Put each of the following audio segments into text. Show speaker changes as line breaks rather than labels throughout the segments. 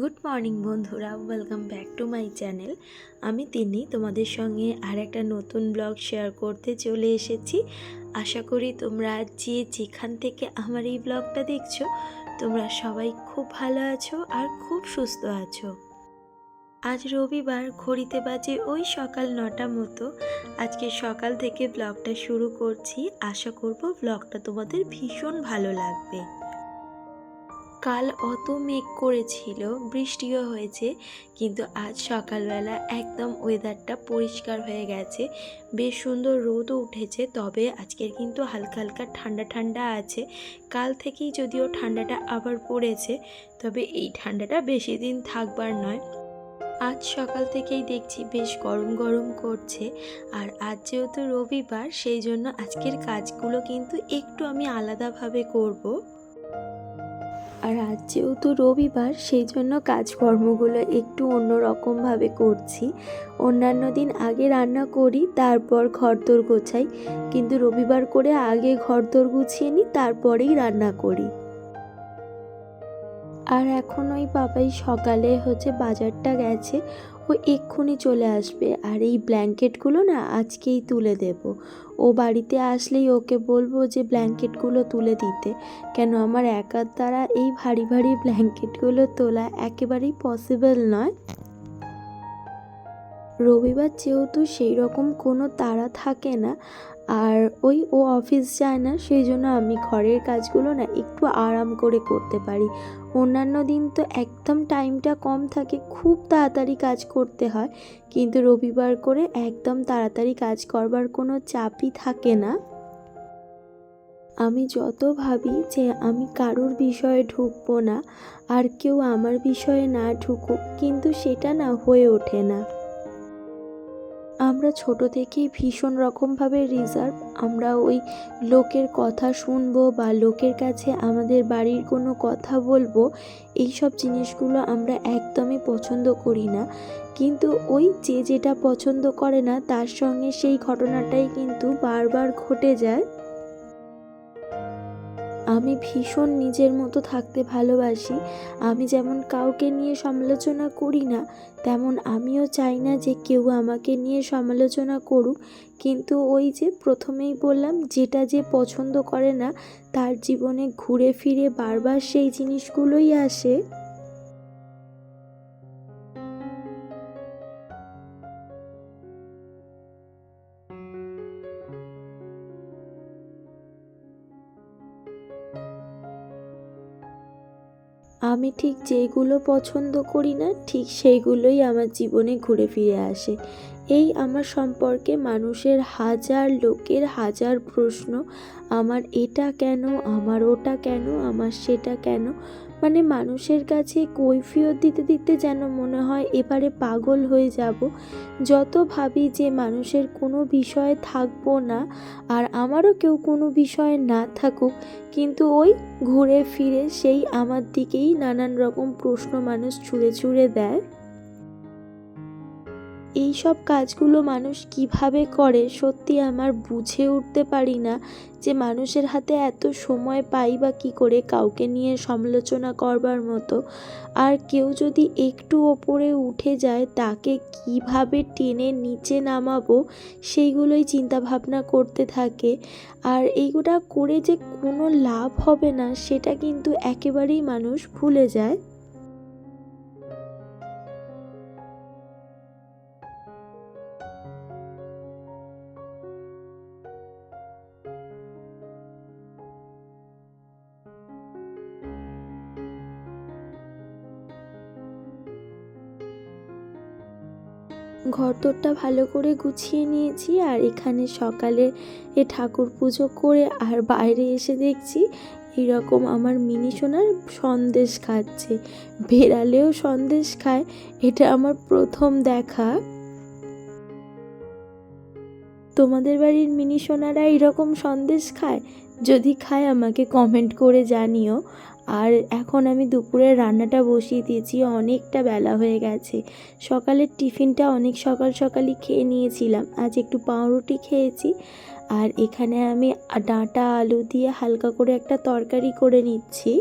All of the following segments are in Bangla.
গুড মর্নিং বন্ধুরা, welcome back to my channel. আমি তিনি তোমাদের সঙ্গে আর একটা নতুন ব্লগ শেয়ার করতে চলে এসেছি। আশা করি তোমরা যে যেখান থেকে আমার এই ব্লগটা দেখছ, তোমরা সবাই খুব ভালো আছো আর খুব সুস্থ আছো। আজ রবিবার, ঘড়িতে বাজে ওই সকাল নটা মতো। আজকে সকাল থেকে ব্লগটা শুরু করছি। আশা করব ব্লগটা তোমাদের ভীষণ ভালো লাগবে। কাল অত মেঘ করেছিল, বৃষ্টিও হয়েছে, কিন্তু আজ সকালবেলা একদম ওয়েদারটা পরিষ্কার হয়ে গেছে। বেশ সুন্দর রোদও উঠেছে, তবে আজকের কিন্তু হালকা হালকা ঠান্ডা ঠান্ডা আছে। কাল থেকেই যদিও ঠান্ডাটা আবার পড়েছে, তবে এই ঠান্ডাটা বেশি দিন থাকবার নয়। আজ সকাল থেকেই দেখছি বেশ গরম গরম করছে, আর আজ যেহেতু রবিবার, সেই জন্য আজকের কাজগুলো কিন্তু একটু আমি আলাদাভাবে করব। আর আজ যেহেতু রবিবার, সেই জন্য কাজকর্মগুলো একটু অন্যরকমভাবে করছি। অন্যান্য দিন আগে রান্না করি, তারপর ঘরদোর গোছাই। কিন্তু রবিবার করে আগে ঘরদোর গুছিয়ে নিই, তারপরেই রান্না করি। আর এখন ওই বাবাই সকালে হচ্ছে বাজারটা গেছে, ও এক্ষুনি চলে আসবে। আর এই ব্ল্যাঙ্কেটগুলো না আজকেই তুলে দেব। ও বাড়িতে আসলেই ওকে বলব যে ব্ল্যাঙ্কেটগুলো তুলে দিতে। কেন আমার একার দ্বারা এই ভারী ভারী ব্ল্যাঙ্কেটগুলো তোলা একেবারেই পসিবল নয়। রবিবার যেহেতু সেই রকম কোনো তাড়া থাকে না, আর ওই ও অফিস যায় না, সেই জন্য আমি ঘরের কাজগুলো না একটু আরাম করে করতে পারি। অন্যান্য দিন তো একদম টাইমটা কম থাকে, খুব তাড়াতাড়ি কাজ করতে হয়। কিন্তু রবিবার করে একদম তাড়াতাড়ি কাজ করবার কোনো চাপই থাকে না। আমি যত ভাবি যে আমি কারোর বিষয়ে ঢুকবো না, আর কেউ আমার বিষয়ে না ঢুকুক, কিন্তু সেটা না হয়ে ওঠে না। আমরা ছোট থেকেই ভীষণ রকমভাবে রিজার্ভ আমরা ওই লোকের কথা শুনব বা লোকের কাছে আমাদের বাড়ির কোনো কথা বলব এই সব জিনিসগুলো আমরা একদমই পছন্দ করি না। কিন্তু ওই যে যেটা পছন্দ করে না, তার সঙ্গে সেই ঘটনাটাই কিন্তু বারবার ঘটে যায়। আমি ভীষণ নিজের মতো থাকতে ভালোবাসি। আমি যেমন কাউকে নিয়ে সমালোচনা করি না, তেমন আমিও চাই না যে কেউ আমাকে নিয়ে সমালোচনা করুক। কিন্তু ওই যে প্রথমেই বললাম, যেটা যে পছন্দ করে না, তার জীবনে ঘুরে ফিরে বারবার সেই জিনিসগুলোই আসে। আমি ঠিক যেগুলো পছন্দ করি না, ঠিক সেইগুলোই আমার জীবনে ঘুরে ফিরে আসে। এই আমার সম্পর্কে মানুষের হাজার লোকের হাজার প্রশ্ন, আমার এটা কেন, আমার ওটা কেন, আমার সেটা কেন মানে মানুষের কাছে কৈফিয়ত দিতে দিতে যেন মনে হয় এবারে পাগল হয়ে যাব। যত ভাবি যে মানুষের কোনো বিষয়ে থাকব না, আর আমারও কেউ কোনো বিষয়ে না থাকুক, কিন্তু ওই ঘুরে ফিরে সেই আমার দিকেই নানান রকম প্রশ্ন মানুষ ছুঁড়ে ছুঁড়ে দেয়। এই সব কাজগুলো মানুষ কীভাবে করে সত্যি আমার বুঝে উঠতে পারি না যে মানুষের হাতে এত সময় পাই বা কী করে কাউকে নিয়ে সমালোচনা করবার মতো। আর কেউ যদি একটু ওপরে উঠে যায়, তাকে কীভাবে টেনে নিচে নামাবো, সেইগুলোই চিন্তা ভাবনা করতে থাকে। আর এইগুলা করে যে কোনো লাভ হবে না, সেটা কিন্তু একেবারেই মানুষ ভুলে যায়। ঘরদোরটা ভালো করে গুছিয়ে নিয়েছি আর এখানে সকালে এ ঠাকুর পুজো করে আর বাইরে এসে দেখছি এরকম আমার মিনি সোনার সন্দেশ খাচ্ছে। বেড়ালেও সন্দেশ খায়, এটা আমার প্রথম দেখা। তোমাদের বাড়ির মিনি সোনারা এরকম সন্দেশ খায়? যদি খায় আমাকে কমেন্ট করে জানিও। আর এখন আমি দুপুরের রান্নাটা বসিয়ে দিয়েছি, অনেকটা বেলা হয়ে গেছে। সকালের টিফিনটা অনেক সকাল সকালই খেয়ে নিয়েছিলাম। আজ একটু পাউরুটি খেয়েছি আর এখানে আমি ডাঁটা আলু দিয়ে হালকা করে একটা তরকারি করে নিচ্ছি।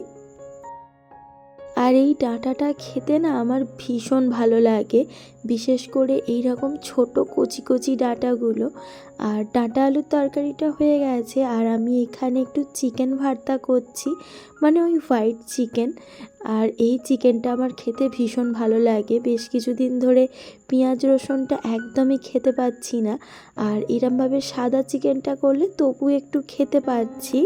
আর এই ডাঁটাটা খেতে না আমার ভীষণ ভালো লাগে। বিশেষ করে এই রকম ছোট কচি কচি ডাঁটাগুলো। আর ডাঁটা আলুর তরকারিটা হয়ে গেছে আর আমি এখানে একটু চিকেন ভর্তা করছি মানে ওই হোয়াইট চিকেন। আর এই চিকেনটা আমার খেতে ভীষণ ভালো লাগে। বেশ কিছুদিন ধরে পেঁয়াজ রসুনটা একদমই খেতে পাচ্ছি না। আর এরমভাবে সাদা চিকেনটা করলে তবু একটু খেতে পাচ্ছি।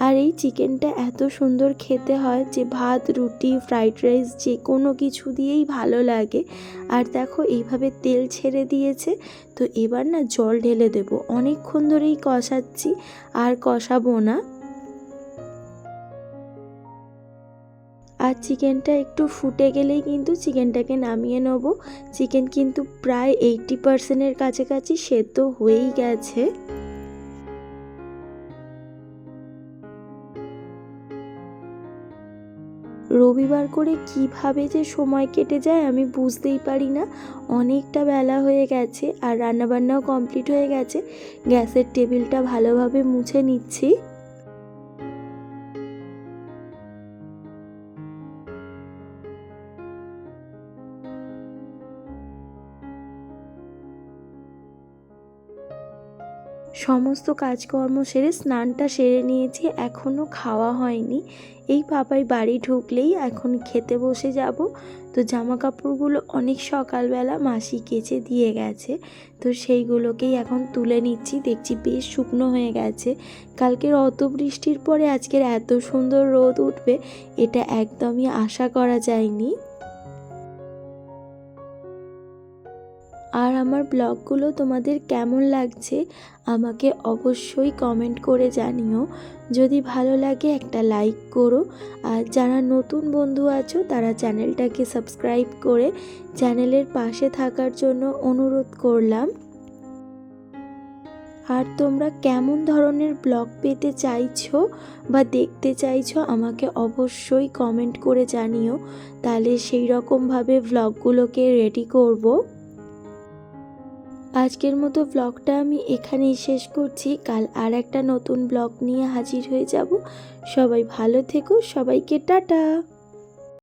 আর এই চিকেনটা এত সুন্দর খেতে হয় যে ভাত, রুটি, ফ্রাইড রাইস, যে কোনো কিছু দিয়েই ভালো লাগে। আর দেখো, এইভাবে তেল ছেড়ে দিয়েছে। তো এবার না জল ঢেলে দেবো। অনেকক্ষণ ধরেই কষাচ্ছি, আর কষাবো না। আর চিকেনটা একটু ফুটে গেলেই কিন্তু চিকেনটাকে নামিয়ে নেব। চিকেন কিন্তু প্রায় এইটটি পার্সেন্টের কাছাকাছি সেদ্ধ হয়েই গেছে। রবিবার করে কীভাবে যে সময় কেটে যায় আমি বুঝতেই পারি না। অনেকটা বেলা হয়ে গেছে আর রান্নাবান্নাও কমপ্লিট হয়ে গেছে। গ্যাসের টেবিলটা ভালোভাবে মুছে নিচ্ছি। সমস্ত কাজকর্ম সেরে স্নানটা সেরে নিয়েছি এখনও খাওয়া হয়নি। এই পাপাই বাড়ি ঢুকলেই এখন খেতে বসে যাব। তো জামা কাপড়গুলো অনেক সকালবেলা মাসি কেচে দিয়ে গেছে। তো সেইগুলোকেই এখন তুলে নিচ্ছি, দেখছি বেশ শুকনো হয়ে গেছে। কালকের অত বৃষ্টির পরে আজকের এত সুন্দর রোদ উঠবে, এটা একদমই আশা করা যায়নি। আর আমার ব্লগগুলো তোমাদের কেমন লাগছে, আমাকে অবশ্যই কমেন্ট করে জানিও। যদি ভালো লাগে একটা লাইক করো। আর যারা নতুন বন্ধু আছো, তারা চ্যানেলটাকে সাবস্ক্রাইব করে চ্যানেলের পাশে থাকার জন্য অনুরোধ করলাম। আর তোমরা কেমন ধরনের ব্লগ পেতে চাইছো বা দেখতে চাইছো, আমাকে অবশ্যই কমেন্ট করে জানিও। তাহলে সেই রকমভাবে ব্লগগুলোকে রেডি করব। আজকের মতো ব্লগটা আমি এখানেই শেষ করছি। কাল আর একটা নতুন ব্লগ নিয়ে হাজির হয়ে যাব। সবাই ভালো থেকো, সবাইকে টাটা।